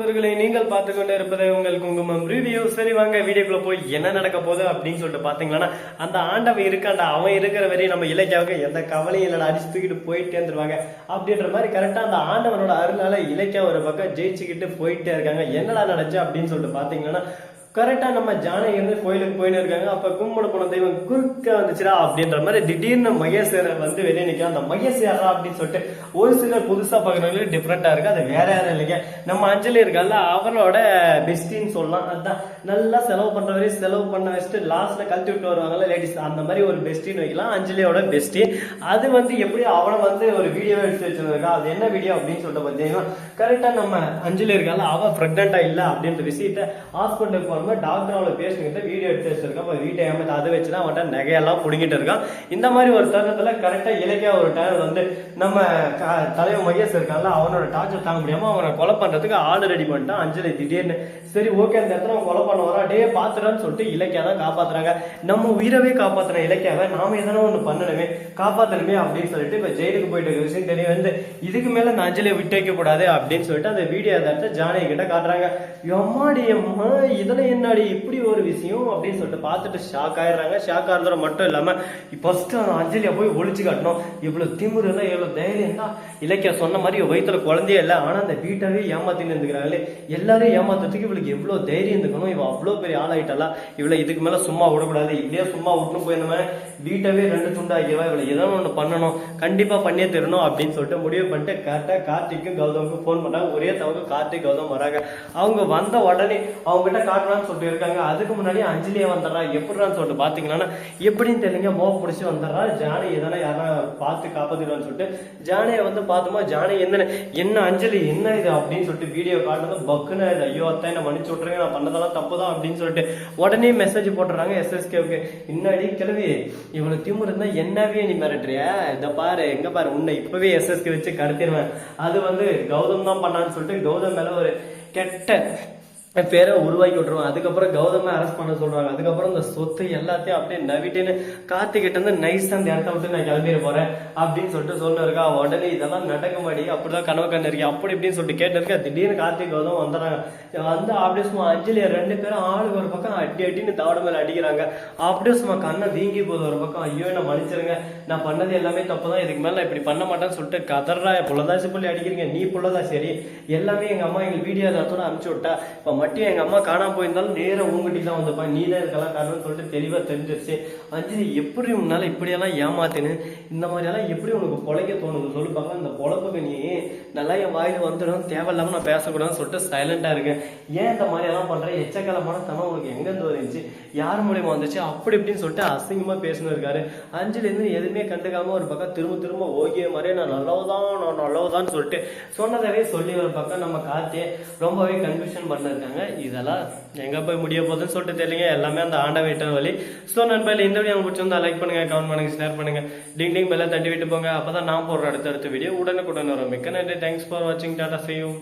நண்பர்களை நீங்கள் பார்த்து கொண்டு இருப்பது உங்கள் குங்குமம் ரிவ்யூ சரி வாங்க வீடியோக்குள்ள போய் என்ன நடக்க போகுது அப்படின்னு சொல்லிட்டு பாத்தீங்கன்னா அந்த ஆண்டவன் இருக்காண்டா அவன் இருக்கிற வரையும் நம்ம இலக்கியாவுக்கு எந்த கவலையும் இல்லை அடிச்சு தூக்கிட்டு போயிட்டே இருந்துருவாங்க. அப்படின்ற மாதிரி கரெக்டாக அந்த ஆண்டவனோட அருளால இலக்கியா ஒரு பக்கம் ஜெயிச்சுக்கிட்டு போயிட்டே இருக்காங்க. என்னடா நடந்துச்சு அப்படின்னு சொல்லிட்டு பார்த்தீங்கன்னா கரெக்டாக நம்ம ஜானகி வந்து கோயிலுக்கு போயின்னு இருக்காங்க. அப்போ கும்பிட போன தெய்வம் குறுக்க வந்துச்சுடா அப்படின்ற மாதிரி திடீர்னு மகேஸ்வரர் வந்து வெளியே நிற்கிறோம் அந்த மகேஷ் அப்படின்னு சொல்லிட்டு ஒரு சிலர் புதுசாக பார்க்குறவங்களுக்கு டிஃப்ரெண்ட்டாக இருக்குது அது வேற யாரும் இல்லைங்க. நம்ம அஞ்சலி இருக்கல்ல அவனோட பெஸ்டின்னு சொல்லலாம். அதுதான் நல்லா செலவு பண்ற வரையும் செலவு பண்ண வச்சுட்டு லாஸ்ட்டில் கழட்டி விட்டு வருவாங்கல்ல லேடிஸ் அந்த மாதிரி ஒரு பெஸ்டின்னு வைக்கலாம். அஞ்சலியோட பெஸ்டி அது வந்து எப்படி அவனை வந்து ஒரு வீடியோ எடுத்து வச்சிருந்திருக்கா? அது என்ன வீடியோ அப்படின்னு சொல்லிட்டு பார்த்தீங்கன்னா கரெக்டாக நம்ம அஞ்சலி இருக்கால அவள் ப்ரெக்னெண்ட்டாக இல்லை அப்படின்ற விஷயத்த ஹாஸ்பிட்டலுக்கு போகும்போது டாக்டர் அவளை பேசிக்கிட்டு வீடியோ எடுத்து வச்சிருக்கா இப்போ வீட்டை ஏமாத்தி அதை வச்சுதான் அவன்கிட்ட நகையெல்லாம் பிடிங்கிட்டு இருக்கான். இந்த மாதிரி ஒரு தருணத்தில் கரெக்டாக இலக்கிய ஒரு டைம் வந்து நம்ம தலைவர் மகேஷ் இருக்கான்ல அவனோட டார்ச்சர் தாங்க முடியாம அவனை கொலை பண்ணுறதுக்கு ஆள் ரெடி பண்ணிட்டான். அஞ்சலி திடீர்னு சரி ஓகே அந்த இடத்துல அவன் கொலை பண்ண வரா டே பாத்துறான்னு சொல்லிட்டு இலக்கியா தான் காப்பாற்றுறாங்க நம்ம உயிரவே காப்பாத்துற இலக்கியாவை நாம எதனா ஒன்று பண்ணணுமே காப்பாற்றணுமே அப்படின்னு சொல்லிட்டு இப்போ ஜெயிலுக்கு போயிட்டு இருக்க விஷயம் தெரிய வந்து இதுக்கு மேலே நான் அஞ்சலியை விட்டு வைக்கக்கூடாது அப்படின்னு சொல்லிட்டு அந்த வீடியோ அந்த இடத்துல ஜானகி கிட்ட காட்டுறாங்க. எம்மாடி அம்மா இதில் என்னடி இப்படி ஒரு விஷயம் அப்படின்னு சொல்லிட்டு பார்த்துட்டு ஷாக் ஆயிடுறாங்க. ஷாக் ஆகிறதோட மட்டும் இல்லாம ஃபர்ஸ்ட் அந்த அஞ்சலியை போய் ஒழிச்சு காட்டணும். இவ்வளவு திமுரு எல்லாம் எவ்வளவு தைரியம் தான் இலக்கியா சொன்ன மாதிரி வயிற்றுல குழந்தையே இல்லை. ஆனா அந்த வீட்டாவே ஏமாத்தின்னு இருந்துக்கிறாங்களே. எல்லாரும் ஏமாத்துறதுக்கு இவளுக்கு எவ்வளவு தைரியம் இருந்துக்கணும்? இவ அவ்வளவு பெரிய ஆளாயிட்டாளா? இவளை இதுக்கு மேல சும்மா விடக்கூடாது. இப்படியே சும்மா விட்டுன்னு போயிருந்தவன். வீட்டவே ரெண்டு துண்டாக்கிடுவா இவளை ஏதாவது ஒண்ணு பண்ணணும். கண்டிப்பா பண்ணியே தரணும் அப்படின்னு சொல்லிட்டு முடிவு பண்ணிட்டு கரெக்டா கார்த்திக்கும் கௌதமுக்கும் ஃபோன் பண்ணாங்க. ஒரே தவறு கார்த்திக் கௌதம் வராங்க. அவங்க வந்த உடனே அவங்க கிட்ட காட்டலாம்னு சொல்லிட்டு இருக்காங்க. அதுக்கு முன்னாடி அஞ்சலியே வந்துடுறா. எப்படிறான்னு சொல்லிட்டு பார்த்தீங்கன்னா எப்படின்னு தெரியலங்க. மோக பிடிச்சி வந்துடுறா. ஜானி எதனா யாரா பார்த்து காப்பாத்திடுவான்னு சொல்லிட்டு ஜானியை வந்து பார்த்தோமா ஜானி என்ன என்ன அஞ்சலி என்ன இது அப்படின்னு சொல்லிட்டு வீடியோ காட்டுறது பக்குன்னு இது ஐயோ அத்தை என்ன மன்னிச்சு விட்ருங்க நான் பண்ணதெல்லாம் தப்பு தான் அப்படின்னு சொல்லிட்டு உடனே மெசேஜ் போட்டுறாங்க எஸ்எஸ்கேவுக்கு இன்னாடி கிளவி இவ்வளவு திமுக இருந்தால் என்னவே நீ மிரட்டுறியா? இதை பாரு எங்க பாரு உன்னை இப்பவே எஸ்எஸ்கே வச்சு கடத்திடுவேன். அது வந்து கௌதம் தான் பண்ணான்னு சொல்லிட்டு கௌதம் மேல ஒரு கெட்ட பேரை உருவாக்கி விட்டுருவான். அதுக்கப்புறம் கௌதம அரெஸ்ட் பண்ண சொல்றாங்க. அதுக்கப்புறம் இந்த சொத்து எல்லாத்தையும் அப்படியே நவிட்டுன்னு காத்துக்கிட்டு இருந்து நைஸா அந்த இடத்த விட்டு நான் கிளம்பிட போறேன் அப்படின்னு சொல்லிட்டு சொல்ல இருக்கா. உடனே இதெல்லாம் நடக்க மாடி அப்படிதான் கனவு கண்ணு இருக்கேன் அப்படி இப்படின்னு சொல்லிட்டு கேட்டிருக்கேன் திடீர்னு கார்த்திக் கௌதம் வந்துடுறாங்க. வந்து அப்படியே சும்மா அஞ்சலி ரெண்டு பேரும் ஆளுக்கு ஒரு பக்கம் அடி அடின்னு தவட மேல அடிக்கிறாங்க. அப்படியே சும்மா கண்ணை வீங்கி போகுது ஒரு பக்கம். ஐயோ என்ன மன்னிச்சிருங்க. நான் பண்ணது எல்லாமே தப்பு தான் இதுக்கு மேல இப்படி பண்ண மாட்டேன்னு சொல்லிட்டு கதறா புள்ளதாசி புள்ளி அடிக்கிறீங்க. நீ புள்ளதா சரி. எல்லாமே எங்க அம்மா எங்க வீடியோ அதோட அனுப்பிச்சு விட்டா மட்டும் எங்கள் அம்மா காணாமல் போயிருந்தாலும் நேராக உங்ககிட்ட தான் வந்தப்பா நீ தான் இருக்கலாம் காரணம்னு சொல்லிட்டு தெளிவாக தெரிஞ்சிருச்சு. அஞ்சலி எப்படி உன்னால் இப்படியெல்லாம் ஏமாத்தினு? இந்த மாதிரியெல்லாம் எப்படி உனக்கு பொழைக்க தோணுது? சொல்லி அந்த இந்த பொழப்புக்கு நீ நல்லா என் வாயில் வந்துடும். தேவையில்லாமல் நான் பேசக்கூடாதுன்னு சொல்லிட்டு சைலண்ட்டாக இருக்கேன். ஏன் இந்த மாதிரியெல்லாம் பண்ணுறேன் எச்சக்கலமான தனம் உனக்கு எங்கேருந்து வந்துச்சு? யார் மூலியமாக வந்துச்சு? அப்படி இப்படின்னு சொல்லிட்டு அசிங்கமாக பேசினு இருக்காரு. அஞ்சலி எதுவுமே கண்டுக்காமல் ஒரு பக்கம் திரும்ப திரும்ப ஓகே மாதிரியே நான் நல்லவதான் நான் நல்லவதான்னு சொல்லிட்டு சொன்னதாகவே சொல்லி ஒரு பக்கம் நம்ம காத்தே ரொம்பவே கன்ஃபியூஷன் பண்ணிருக்காங்க இதெல்லாம் எங்க போய் முடிய போகுதுன்னு சொல்லிட்டு தெரியலங்க. எல்லாமே அந்த ஆண்ட வெயிட்டர் வழி. ஸோ நண்பர்கள் இந்த வீடியோ பிடிச்சிருந்தா லைக் பண்ணுங்க கமெண்ட் பண்ணுங்க ஷேர் பண்ணுங்க. டிங் டிங் பெல்லாம் தட்டி விட்டு போங்க. அப்போ தான் நான் போடுற அடுத்தடுத்த வீடியோ உடனுக்குடன் வரும். மிக்க நன்றி. தேங்க்ஸ் ஃபார் வாட்சிங் டாட்டா செய்யும்